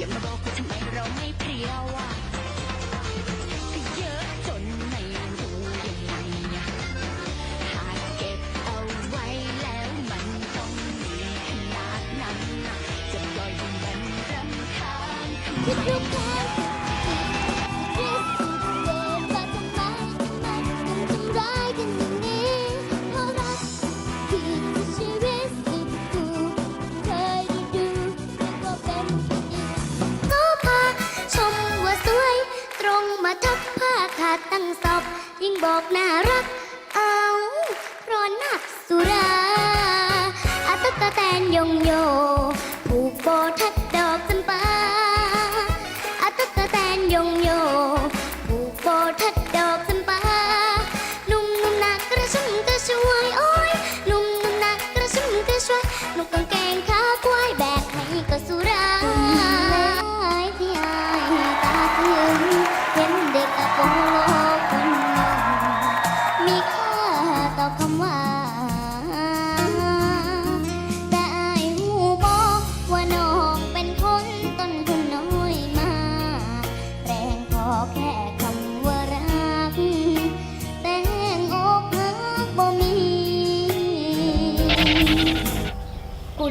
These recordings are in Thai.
อย่ามาบอกว่าทำไมเราไม่เพรียวอะก็เยอะจนไม่รู้ยังไงอะหากเก็บเอาไว้แล้วมันต้องมีขนาดนั้นน่ะจะปล่อยให้มันรำคาญทำไม ศพยิ่งบอกน่ารัก เอาร้อนักสุราอาตตะแตนยงโยผูกโบทัดดอก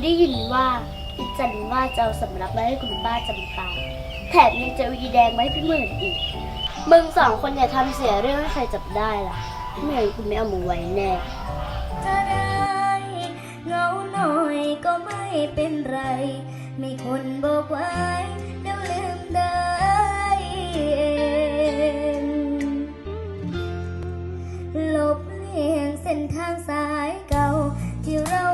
ได้ยินว่าอีจันว่าจะเอาสำรับมาให้คุณป้าจำปาแถมยังจะวีแดงไว้พี่หมื่นอีก มึงสองคนอย่าทำเสียเรื่องให้ใครจับได้ล่ะไม่งั้นคุณไม่เอามาไว้แน่จะได้เงาหน่อยก็ไม่เป็นไรมีคนบอกไว้เดี๋ยวลืมได้เองลบเลี่ยงเส้นทางสายเก่าที่เรา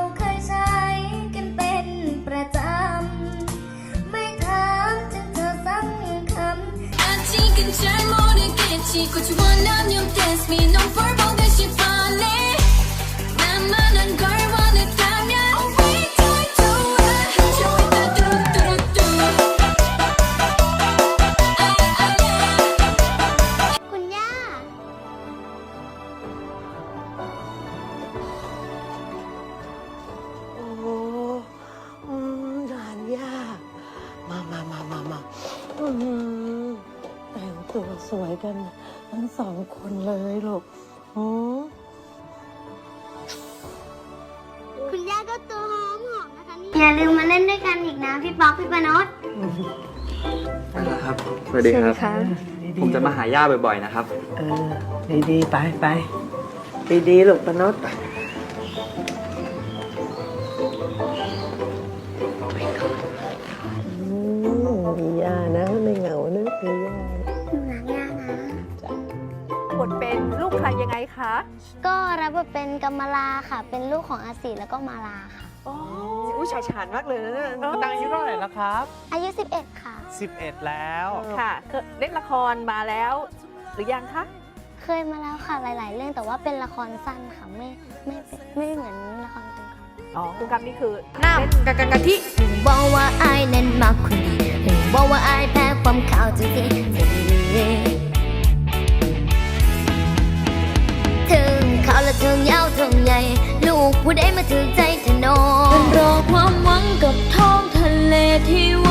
Mama, mama, mama. Mm -hmm. I hope it was so I can... มามาอืมแต่งตัวสวยกันทั้งสองคนเลยลูกอืมคุณย่าก็ตัวหอมหอมนะคะนี่อย่าลืมมาเล่นด้วยกันอีกนะพี่ป๊อกพี่ปานดครับ สวัสดีครับ ดีๆผมจะมาหาย่าบ่อยๆนะครับ เออดีๆไปไปดีๆลูกปนด ก็รับบทเป็นกัมมาลาค่ะ เป็นลูกของอาศีแล้วก็มาลาค่ะอุ้ยฉายฉานมากเลยนะเนี่ยตังอายุเท่าไหร่แล้วครับ อายุ 11 ค่ะ 11 แล้วค่ะเคยเล่นละครมาแล้ว หรือยังคะ เคยมาแล้วค่ะหลาย ๆ เรื่องแต่ว่าเป็นละครสั้นค่ะไม่ไม่เป็นไม่เหมือนละครกลางอ๋อคุณกำนี่คือน้ำกะกะกะทิบอกว่าอายนั้นมากคนดีบอกว่าอายแพ้ความข่าวจริงถึ ผู้ใดมาถือใจถนองเป็นรอความหวังกับท้องทะเลที่